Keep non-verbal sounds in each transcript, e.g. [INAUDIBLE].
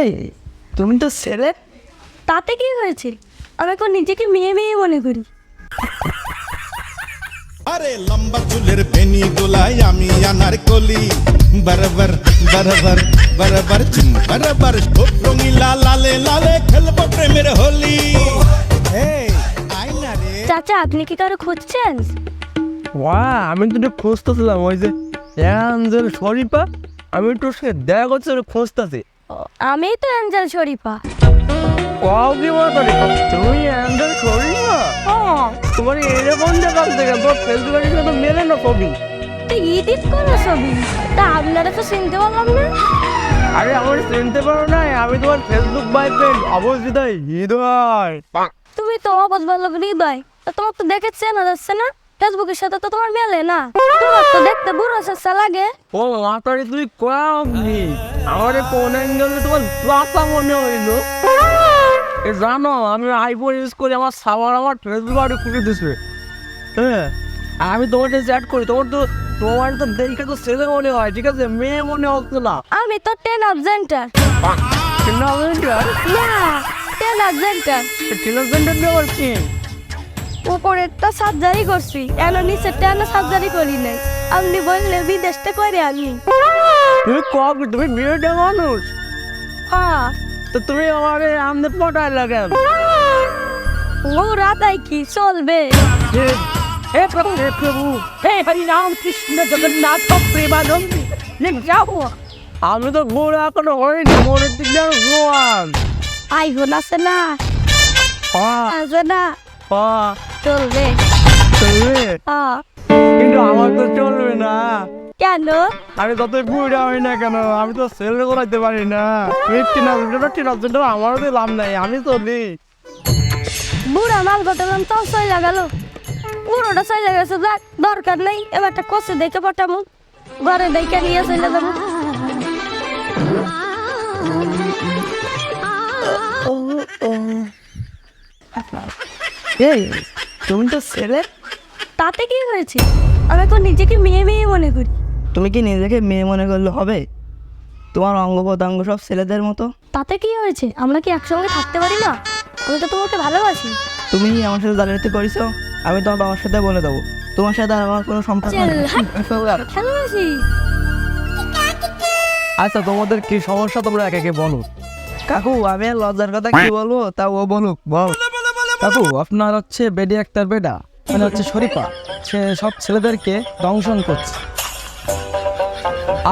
এই তুমি তো ছেলে? তাতে কি হয়েছে? আমি এখন নিজেকে মেয়ে মেয়ে মনে করি। আরে লম্বা চুলের বেনি দোলাই আমি আনার কলি। বরাবর বরাবর বরাবর চুম বরাবর রঙিলা লালে লালে খেলব প্রেমের হোলি। এই আইনা রে? চাচা আপনি কি কারও খুঁজছেন ওয়া আমি তো খুঁজতেছিলাম ওই যে অ্যাঞ্জেল শরীফা? আমি তোর সাথে দেখা করছি ওটা খুঁজতেছি আমি তো অ্যাঞ্জেল শরীফা। কও কি মতো তুমি অ্যাঞ্জেল শরীফা? তোমার এরকম দেখাল থেকে তোর ফেসবুকের সাথে মেলে না কবি তো ইডিট করো ছবি। তা আপনারা তো চিনতে পারলাম না। আরে আমার চিনতে পারো না আমি তোমার ফেসবুক বাই ফ্রেন্ড অবস্থিত হৃদয়। তুমি তো অবধ ভালো হৃদয় তা তোমার তো দেখে চেনা যাচ্ছে না। ফেসবুকের সাথে তো তোমার মেলে না। তোমার তো দেখতে বুড়ো চেষ্টা লাগে। ও মাতারি তুই কয়াবনি আমার কোন অ্যাঙ্গেলে তোমার লাতা মনে হইল। এ জানো আমি আইফোন ইউজ করি আমার সাবার আমার ফেসবুক আরে খুলে দিছে। হ্যাঁ আমি তোমাকে চ্যাট করি তোমার তো তোমার তো দেখে তো ছেলে মনে হয় ঠিক আছে? মেয়ে মনে হচ্ছে না। আমি তো টেন কি আর না টেন আবজেন্টার টেলিভিশনটা নিয়ে কি? উপরেরটা সার্জারি করছি। কেন নিচেরটা এন সার্জারি করি নাই? আপনি বললে বিদেশটা করে আমি তুমি কব তুমি বিয়েটা মানুষ। হ্যাঁ। তো তুমি আমার আমাদের পটায় লাগে ও রাতায় কি চলবে? হে প্রভু হে প্রভু হে হরিনাম কৃষ্ণ জগন্নাথ প্রেমানন্দী যাব আমি তো গোড়া এখনও হয়নি মনে দিকে গোয়ান আইফোন আছে না আছে না চলবে। চলবে? কিন্তু আমার তো চলবে না। কেন? আমি যত বুড়া হই না কেন আমি তো সেল করাইতে পারি না। ফিফটিন হাজার ফিফটিন হাজার আমারও তো লাভ নাই আমি চলি বুড়া মাল ঘটালাম তাও চলে গেল। বুড়োটা চলে গেছে যাক দরকার নেই এবারটা কষে দেখে পাঠাবো ঘরে দেখে নিয়ে চলে যাব। এই তুমি তো ছেলে। তাতে কি হয়েছে? আমি এখন নিজেকে মেয়ে মেয়ে মনে করি। তুমি কি নিজেকে মেয়ে মনে করলে হবে? তোমার অঙ্গ প্রত্যঙ্গ সব ছেলেদের মতো। তাতে কি হয়েছে? আমরা কি একসঙ্গে থাকতে পারি না? আমি তো তোমাকে ভালোবাসি। তুমি আমার সাথে জালিয়াতি করেছ আমি তোমার বাবার সাথে বলে দেবো। তোমার সাথে আর আমার কোনো সম্পর্ক নেই। ভালোবাসি [LAUGHS] আচ্ছা তোমাদের কি সমস্যা? তোমরা একে একে বলো। কাকু আমি আর লজ্জার কথা কি বলব? তা ও বলুক বল। কাকু আপনার হচ্ছে বেডি একটার বেডা। মানে হচ্ছে শরীফা। সে সব ছেলেদেরকে দংশন করছে।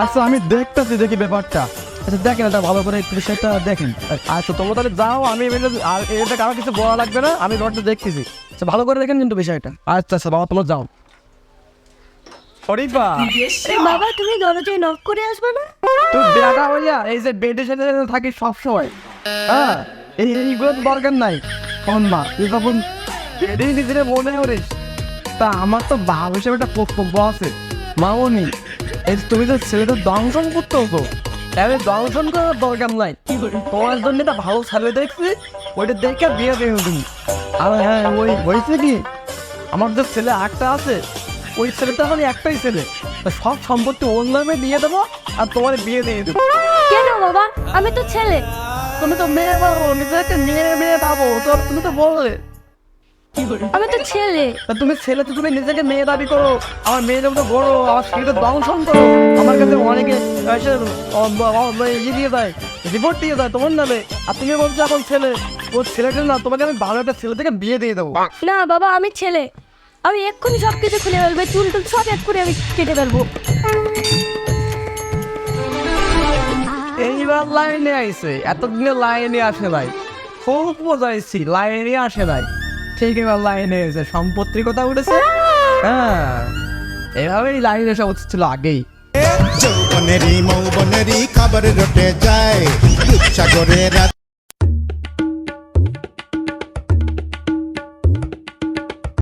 আচ্ছা আমি দেখতেছি দেখি ব্যাপারটা। আচ্ছা দেখেন এটা ভালো করে একটু বিষয়টা দেখেন। আচ্ছা তোমরা তাহলে যাও আমি আর এটা কারও কিছু বলা লাগবে না আমি ব্যাপারটা দেখতেছি। আচ্ছা ভালো করে দেখেন কিন্তু বিষয়টা। আচ্ছা আচ্ছা বাবা তোমরা যাও। শরীফা! বাবা তুমি দরজায় নক করে আসবে না? তুই বেটা হইয়া এই যে বেডের সাথে থাকিস সবসময়। হ্যাঁ এই এইগুলো দরকার নাই। কোন মা তুই তখন বেডেই নিজের মনে করিস। তা আমার তো ভাব হিসেবে একটা বক্তব্য আছে। মামনি এই যে তুমি তো ছেলেদের দংশন করতে হতো তাহলে দংশন করার দরকার নাই। তোমার জন্য একটা ভালো ছেলে দেখছি ওইটা দেখে বিয়ে দিয়ে তুমি। আর হ্যাঁ ওই হয়েছে কি? আমার যে ছেলে একটা আছে ওই ছেলেটা মানে একটাই ছেলে। সব সম্পত্তি ওর নামে দিয়ে দেবো আর তোমার বিয়ে দিয়ে দেবো। কেন বাবা? আমি তো ছেলে। তুমি তো মেয়ে পাবো নিজেকে মেয়ে মেয়ে পাবো তো তুমি তো বললে। আমি তো ছেলে। তা তুমি ছেলে তো তুমি নিজেকে মেয়ে দাবি করো। আমার মেয়ে তো বড় আমার ছেলেকে দংশন করো। আমার কাছে অনেকে ইয়ে দিয়ে দেয় রিপোর্ট দিয়ে দেয় তোমার নামে আর তুমি বলছো এখন ছেলে। ও ছেলেটা না তোমাকে আমি ভালো একটা ছেলে থেকে বিয়ে দিয়ে দেবো। না বাবা আমি ছেলে। আমি এক্ষুনি সব কিছু খুলে ফেলব চুল টুল সব এক্ষুনি আমি কেটে ফেলব। এইবার লাইনে আইছে। এতদিনে লাইনে আসে নাই। খুব বোঝাইছি লাইনে আসে নাই। ঠিক এবার লাইনে এসে সম্পত্তির কথা উঠেছে। হ্যাঁ এভাবেই লাইনে উচিত ছিল আগেই। যৌবনেরই, মৌবনেরই খাবার রটে যায়। দুঃসাগরে রাত